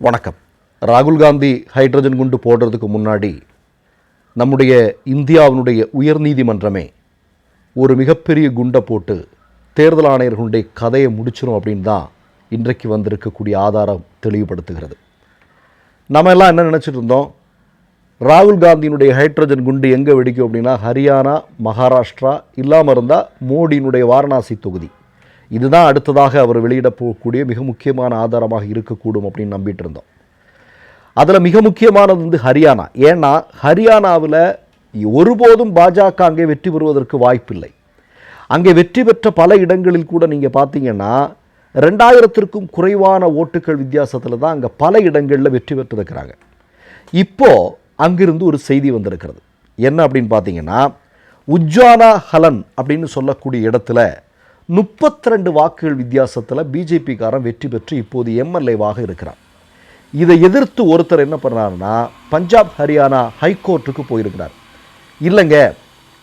வணக்கம். ராகுல் காந்தி ஹைட்ரஜன் குண்டு போடுறதுக்கு முன்னாடி நம்முடைய இந்தியாவினுடைய உயர்நீதிமன்றமே ஒரு மிகப்பெரிய குண்டை போட்டு தேர்தல் ஆணையர்களுடைய கதையை முடிச்சிடும் அப்படின்னு தான் இன்றைக்கு வந்திருக்கக்கூடிய ஆதாரம் தெளிவுபடுத்துகிறது. நம்ம எல்லாம் என்ன நினச்சிட்டு இருந்தோம்? ராகுல் காந்தியினுடைய ஹைட்ரஜன் குண்டு எங்கே வெடிக்கும் அப்படின்னா ஹரியானா மகாராஷ்டிரா இல்லாமல் இருந்தால் மோடியினுடைய வாரணாசி தொகுதி. இதுதான் அடுத்ததாக அவர் வெளியிட போகக்கூடிய மிக முக்கியமான ஆதாரமாக இருக்கக்கூடும் அப்படின்னு நம்பிட்டு இருந்தோம். அதில் மிக முக்கியமானது வந்து ஹரியானா. ஏன்னா ஹரியானாவில் ஒருபோதும் பாஜக அங்கே வெற்றி பெறுவதற்கு வாய்ப்பில்லை. அங்கே வெற்றி பெற்ற பல இடங்களில் கூட நீங்கள் பார்த்தீங்கன்னா ரெண்டாயிரத்திற்கும் குறைவான ஓட்டுகள் வித்தியாசத்தில் தான் அங்கே பல இடங்களில் வெற்றி பெற்றிருக்கிறாங்க. இப்போது அங்கிருந்து ஒரு செய்தி வந்திருக்கிறது. என்ன அப்படின்னு பார்த்தீங்கன்னா உஜ்வானா ஹலன் அப்படின்னு சொல்லக்கூடிய இடத்துல முப்பத்தி ரெண்டு வாக்குகள் வித்தியாசத்தில் பிஜேபிக்காரன் வெற்றி பெற்று இப்போது எம்எல்ஏவாக இருக்கிறார் இதை எதிர்த்து ஒருத்தர் என்ன பண்ணுறாருன்னா பஞ்சாப் ஹரியானா ஹைகோர்ட்டுக்கு போயிருக்கிறார். இல்லைங்க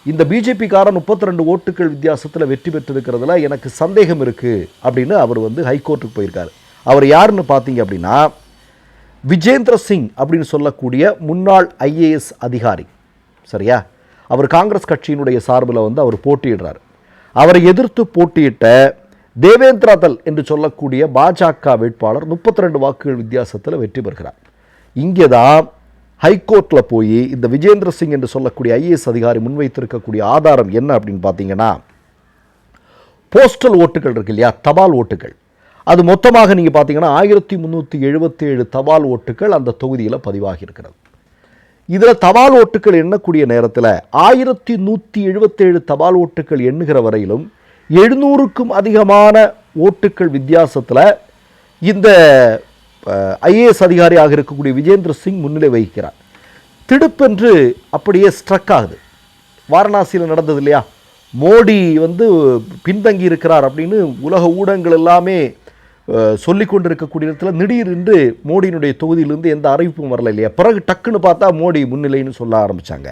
இந்த பிஜேபிக்காரன் முப்பத்தி ரெண்டு ஓட்டுகள் வித்தியாசத்தில் வெற்றி பெற்றிருக்கிறதுல எனக்கு சந்தேகம் இருக்குது அப்படின்னு அவர் வந்து ஹைகோர்ட்டுக்கு போயிருக்காரு. அவர் யாருன்னு பார்த்தீங்க அப்படின்னா விஜேந்திர சிங் அப்படின்னு சொல்லக்கூடிய முன்னாள் ஐஏஎஸ் அதிகாரி. சரியா? அவர் காங்கிரஸ் கட்சியினுடைய சார்பில் வந்து அவர் போட்டியிடுறார். அவரை எதிர்த்து போட்டியிட்ட தேவேந்திராதல் என்று சொல்லக்கூடிய பாஜக வேட்பாளர் முப்பத்தி ரெண்டு வாக்குகள் வித்தியாசத்தில் வெற்றி பெறுகிறார். இங்கே தான் ஹைகோர்ட்டில் போய் இந்த விஜேந்திர சிங் என்று சொல்லக்கூடிய ஐஏஎஸ் அதிகாரி முன்வைத்திருக்கக்கூடிய ஆதாரம் என்ன அப்படின்னு பார்த்தீங்கன்னா போஸ்டல் ஓட்டுகள் இருக்கு இல்லையா? தபால் ஓட்டுகள். அது மொத்தமாக நீங்கள் பார்த்தீங்கன்னா ஆயிரத்தி முந்நூற்றி எழுபத்தேழு தபால் ஓட்டுகள் அந்த தொகுதியில் பதிவாகி இருக்கிறது. இதில் தபால் ஓட்டுகள் எண்ணக்கூடிய நேரத்தில் ஆயிரத்தி நூற்றி எழுபத்தேழு தபால் ஓட்டுகள் எண்ணுகிற வரையிலும் எழுநூறுக்கும் அதிகமான ஓட்டுகள் வித்தியாசத்தில் இந்த ஐஏஎஸ் அதிகாரியாக இருக்கக்கூடிய விஜேந்திர சிங் முன்னிலை வகிக்கிறார். திடுப்பென்று அப்படியே ஸ்ட்ரக் ஆகுது. வாரணாசியில் நடந்தது இல்லையா? மோடி வந்து பின்தங்கி இருக்கிறார் அப்படின்னு உலக ஊடகங்கள் எல்லாமே சொல்லி கொண்டிருக்கக்கூடிய இடத்துல திடீரென்று மோடியினுடைய தொகுதியிலிருந்து எந்த அறிவிப்பும் வரல இல்லையா? பிறகு டக்குன்னு பார்த்தா மோடி முன்னிலைன்னு சொல்ல ஆரம்பித்தாங்க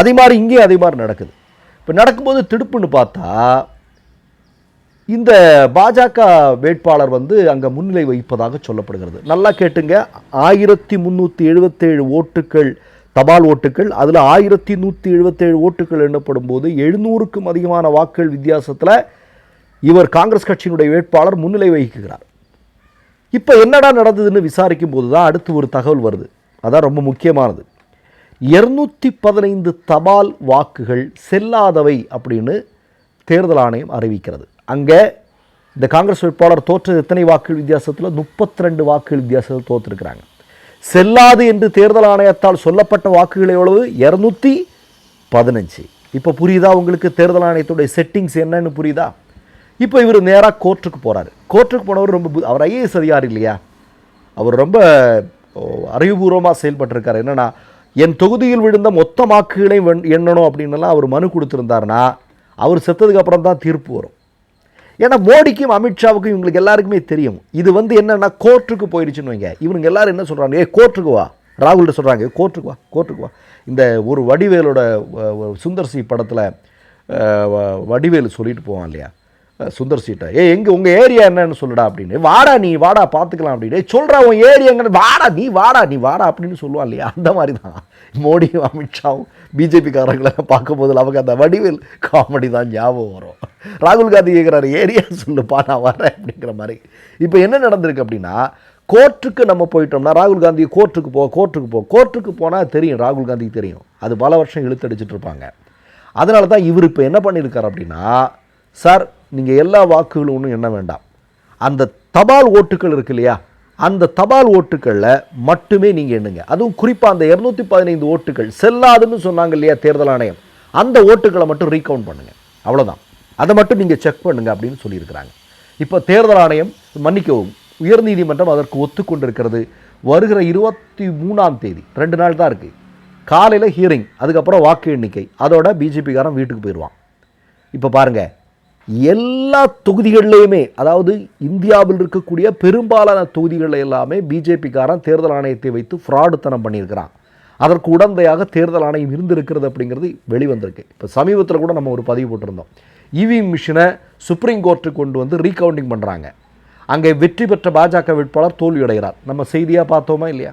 அதே மாதிரி இங்கேயும் அதே மாதிரி நடக்குது. இப்போ நடக்கும்போது திடுப்புன்னு பார்த்தா இந்த பாஜக வேட்பாளர் வந்து அங்கே முன்னிலை வகிப்பதாக சொல்லப்படுகிறது. நல்லா கேட்டுங்க. ஆயிரத்தி முந்நூற்றி எழுபத்தேழு ஓட்டுகள் தபால் ஓட்டுகள் அதில் ஆயிரத்தி நூற்றி எழுபத்தேழு ஓட்டுகள் எண்ணப்படும் போது எழுநூறுக்கும் அதிகமான வாக்குகள் வித்தியாசத்தில் இவர் காங்கிரஸ் கட்சியினுடைய வேட்பாளர் முன்னிலை வகிக்கிறார். இப்போ என்னடா நடந்ததுன்னு விசாரிக்கும் போது தான் அடுத்து ஒரு தகவல் வருது. அதான் ரொம்ப முக்கியமானது. இருநூற்றி பதினைந்து தபால் வாக்குகள் செல்லாதவை அப்படின்னு தேர்தல் ஆணையம் அறிவிக்கிறது. அங்கே இந்த காங்கிரஸ் வேட்பாளர் தோற்றது எத்தனை வாக்குகள் வித்தியாசத்தில்? முப்பத்தி ரெண்டு வாக்குகள் வித்தியாசத்தில் தோற்றுருக்கிறாங்க செல்லாது என்று தேர்தல் ஆணையத்தால் சொல்லப்பட்ட வாக்குகள் எவ்வளவு? இரநூத்தி பதினஞ்சு. இப்போ புரியுதா உங்களுக்கு? தேர்தல் ஆணையத்துடைய செட்டிங்ஸ் என்னன்னு புரியுதா? இப்போ இவர் நேராக கோர்ட்டுக்கு போகிறாரு கோர்ட்டுக்கு போனவர் ரொம்ப அவர் ஐஏஎஸ் அதிகாரி இல்லையா? அவர் ரொம்ப ஓ, அறிவுபூர்வமாக செயல்பட்டிருக்காரு. என்னென்னா என் தொகுதியில் விழுந்த மொத்த வாக்குகளை வெண்- எண்ணணும் அப்படின்னுலாம் அவர் மனு கொடுத்துருந்தாருன்னா அவர் செத்ததுக்கு அப்புறம் தான் தீர்ப்பு வரும். ஏன்னா மோடிக்கும் அமித்ஷாவுக்கும் இவங்களுக்கு எல்லாருக்குமே தெரியும். இது வந்து என்னென்னா கோர்ட்டுக்கு போயிடுச்சுன்னு வைங்க. இவனுங்க எல்லாரும் என்ன சொல்கிறாங்க ஏ கோர்ட்டுக்கு வா. ராகுல்கிட்ட சொல்கிறாங்க கோர்ட்டுக்கு வா கோர்ட்டுக்கு வா. இந்த ஒரு வடிவேலோட சுந்தர்சி சுந்தர் படத்தில் வடிவேலு சொல்லிட்டு போவான் இல்லையா? சுந்தர் சீட்டை. ஏ எங்கே உங்கள் ஏரியா என்னன்னு சொல்லுடா அப்படின்னு. வாடா நீ வாடா பார்த்துக்கலாம் அப்படின்னு. சொல்கிறா உன் ஏரியாங்கன்னு வாடா நீ வாடா நீ வாடா அப்படின்னு சொல்லுவான் இல்லையா? அந்த மாதிரி தான் மோடியும் அமித்ஷாவும் பிஜேபிக்காரங்களை பார்க்கும்போது அவங்க அந்த வடிவேல் காமெடி தான் ஞாபகம் வரும். ராகுல் காந்தி கேட்குறாரு ஏரியா சொல்லுப்பா நான் வரேன் அப்படிங்கிற மாதிரி. இப்போ என்ன நடந்திருக்கு அப்படின்னா கோர்ட்டுக்கு நம்ம போயிட்டோம்னா ராகுல் காந்தி கோர்ட்டுக்கு போ கோர்ட்டுக்கு போ கோர்ட்டுக்கு போனால் தெரியும் ராகுல் காந்திக்கு தெரியும். அது பல வருஷம் இழுத்தடிச்சிட்டு இருப்பாங்க. அதனால தான் இவர் இப்போ என்ன பண்ணியிருக்கார் அப்படின்னா சார் நீங்கள் எல்லா வாக்குகளும் ஒன்றும் எண்ண வேண்டாம். அந்த தபால் ஓட்டுகள் இருக்கு இல்லையா? அந்த தபால் ஓட்டுகளில் மட்டுமே நீங்கள் எண்ணுங்க. அதுவும் குறிப்பாக அந்த இரநூத்தி பதினைந்து ஓட்டுகள் செல்லாதுன்னு சொன்னாங்க இல்லையா தேர்தல் ஆணையம். அந்த ஓட்டுகளை மட்டும் ரீகவுண்ட் பண்ணுங்கள் அவ்வளோதான் அதை மட்டும் நீங்கள் செக் பண்ணுங்கள் அப்படின்னு சொல்லியிருக்கிறாங்க. இப்போ தேர்தல் ஆணையம் மன்னிக்கவும் உயர்நீதிமன்றம் அதற்கு ஒத்துக்கொண்டிருக்கிறது. வருகிற இருபத்தி மூணாம் தேதி ரெண்டு நாள் தான் இருக்குது காலையில் ஹியரிங் அதுக்கப்புறம் வாக்கு எண்ணிக்கை. அதோட பிஜேபிக்காரன் வீட்டுக்கு போயிடுவான். இப்போ பாருங்கள் எல்லா தொகுதிகள்லையுமே அதாவது இந்தியாவில் இருக்கக்கூடிய பெரும்பாலான தொகுதிகளில் எல்லாமே பிஜேபிக்காரன் தேர்தல் ஆணையத்தை வைத்து ஃப்ராடுத்தனம் பண்ணியிருக்கிறான். அதற்கு உடந்தையாக தேர்தல் ஆணையம் இருந்திருக்கிறது அப்படிங்கிறது வெளிவந்திருக்கு. இப்போ சமீபத்தில் கூட நம்ம ஒரு பதிவு போட்டிருந்தோம். இவிஎம் மிஷினை சுப்ரீம் கோர்ட்டுக்கு கொண்டு வந்து ரீகவுண்டிங் பண்ணுறாங்க அங்கே வெற்றி பெற்ற பாஜக வேட்பாளர் தோல்வியடைகிறார். நம்ம செய்தியாக பார்த்தோமா இல்லையா?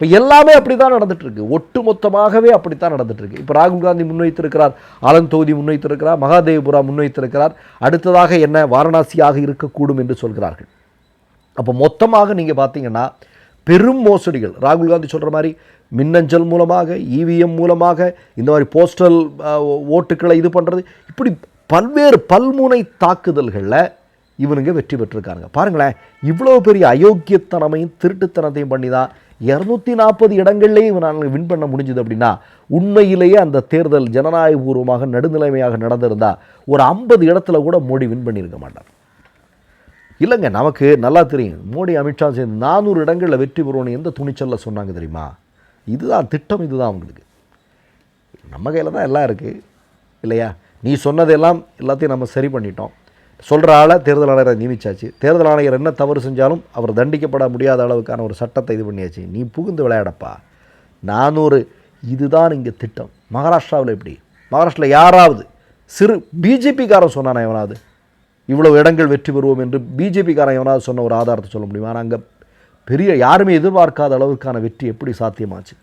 இப்போ எல்லாமே அப்படி தான் நடந்துட்டு ஒட்டு மொத்தமாகவே அப்படி தான் இருக்கு இப்போ ராகுல் காந்தி முன்வைத்திருக்கிறார் ஆலன் தொகுதி முன்வைத்திருக்கிறார் மகாதேவபுரா முன்வைத்திருக்கிறார். அடுத்ததாக என்ன வாரணாசியாக இருக்கக்கூடும் என்று சொல்கிறார்கள். அப்போ மொத்தமாக நீங்கள் பார்த்தீங்கன்னா பெரும் மோசடிகள். ராகுல் காந்தி சொல்கிற மாதிரி மின்னஞ்சல் மூலமாக இவிஎம் மூலமாக இந்த மாதிரி போஸ்டல் ஓட்டுக்களை இது பண்ணுறது இப்படி பல்வேறு பல்முனை தாக்குதல்களில் இவனுங்க வெற்றி பெற்றிருக்காங்க. பாருங்களேன் இவ்வளோ பெரிய அயோக்கியத்தனமையும் திருட்டுத்தனத்தையும் பண்ணி தான் இரநூத்தி நாற்பது இடங்கள்லேயே நாங்கள் வின் பண்ண முடிஞ்சுது அப்படின்னா உண்மையிலேயே அந்த தேர்தல் ஜனநாயகபூர்வமாக நடுநிலைமையாக நடந்திருந்தால் ஒரு ஐம்பது இடத்துல கூட மோடி வின் பண்ணியிருக்க மாட்டார். இல்லைங்க நமக்கு நல்லா தெரியும். மோடி அமித்ஷா சேர்ந்து நானூறு இடங்களில் வெற்றி பெறுவோன்னு எந்த துணிச்சலில் சொன்னாங்க தெரியுமா? இதுதான் திட்டம் இதுதான் அவங்களுக்கு நம்ம கையில் தான் எல்லாம் இருக்குது இல்லையா? நீ சொன்னதெல்லாம் எல்லாத்தையும் நம்ம சரி பண்ணிட்டோம். சொல்கிற ஆளை தேர்தல் ஆணையரை நியமிச்சாச்சு. தேர்தல் ஆணையர் என்ன தவறு செஞ்சாலும் அவர் தண்டிக்கப்பட முடியாத அளவுக்கான ஒரு சட்டத்தை இது பண்ணியாச்சு. நீ புகுந்து விளையாடப்பா. நானூறு இதுதான் இங்கே திட்டம். மகாராஷ்டிராவில் எப்படி? மகாராஷ்டிராவில் யாராவது சிறு பிஜேபிக்காரன் சொன்னானா எவனாவது? இவ்வளோ இடங்கள் வெற்றி பெறுவோம் என்று பிஜேபிக்காரன் எவனாவது சொன்ன ஒரு ஆதாரத்தை சொல்ல முடியுமா? ஆனால் அங்கே பெரிய யாருமே எதிர்பார்க்காத அளவுக்கான வெற்றி எப்படி சாத்தியமாச்சு?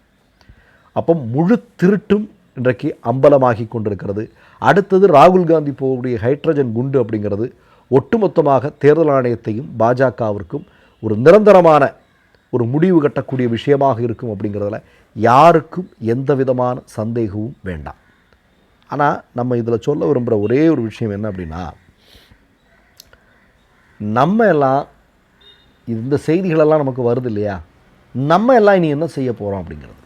அப்போ முழு திருட்டும் இன்றைக்கு அம்பலமாகி கொண்டிருக்கிறது. அடுத்தது ராகுல் காந்தி போகக்கூடிய ஹைட்ரஜன் குண்டு அப்படிங்கிறது ஒட்டுமொத்தமாக தேர்தல் ஆணையத்தையும் பாஜகவிற்கும் ஒரு நிரந்தரமான ஒரு முடிவு கட்டக்கூடிய விஷயமாக இருக்கும் அப்படிங்கிறதுல யாருக்கும் எந்த விதமான சந்தேகமும் வேண்டாம். ஆனால் நம்ம இதில் சொல்ல விரும்புகிற ஒரே ஒரு விஷயம் என்ன அப்படின்னா நம்ம எல்லாம் இந்த செய்திகளெல்லாம் நமக்கு வருது இல்லையா? நம்ம எல்லாம் இனி என்ன செய்ய போகிறோம் அப்படிங்கிறது.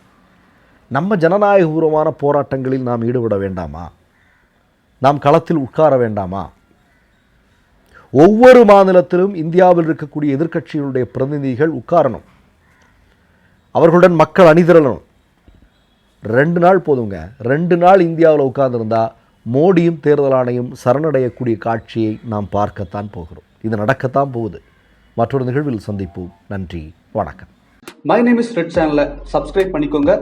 நம்ம ஜனநாயகபூர்வமான போராட்டங்களில் நாம் ஈடுபட வேண்டாமா? நாம் களத்தில் உட்கார வேண்டாமா? ஒவ்வொரு மாநிலத்திலும் இந்தியாவில் இருக்கக்கூடிய எதிர்க்கட்சிகளுடைய பிரதிநிதிகள் உட்காரணும். அவர்களுடன் மக்கள் அணிதிரளணும். ரெண்டு நாள் போதுங்க. ரெண்டு நாள் இந்தியாவில் உட்கார்ந்திருந்தா மோடியும் தேர்தல் ஆணையம் சரணடையக்கூடிய காட்சியை நாம் பார்க்கத்தான் போகிறோம். இது நடக்கத்தான் போகுது. மற்றொரு நிகழ்வில் சந்திப்போம். நன்றி. வணக்கம். மை நேம் இஸ் ரெட் சேனலை சப்ஸ்கிரைப் பண்ணிக்கோங்க.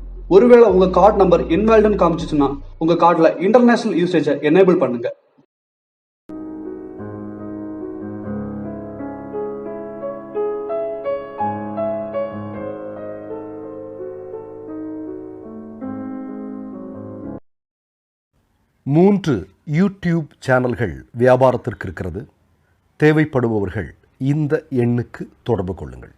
ஒருவேளை உங்க கார்டு நம்பர் இன்வால்டுன்னு காமிச்சிச்சுன்னா உங்க கார்டுல இன்டர்நேஷனல் யூசேஜை எனேபிள் பண்ணுங்க. மூன்று யூடியூப் சேனல்கள் வியாபாரத்திற்கு இருக்கிறது. தேவைப்படுபவர்கள் இந்த எண்ணுக்கு தொடர்பு கொள்ளுங்கள்.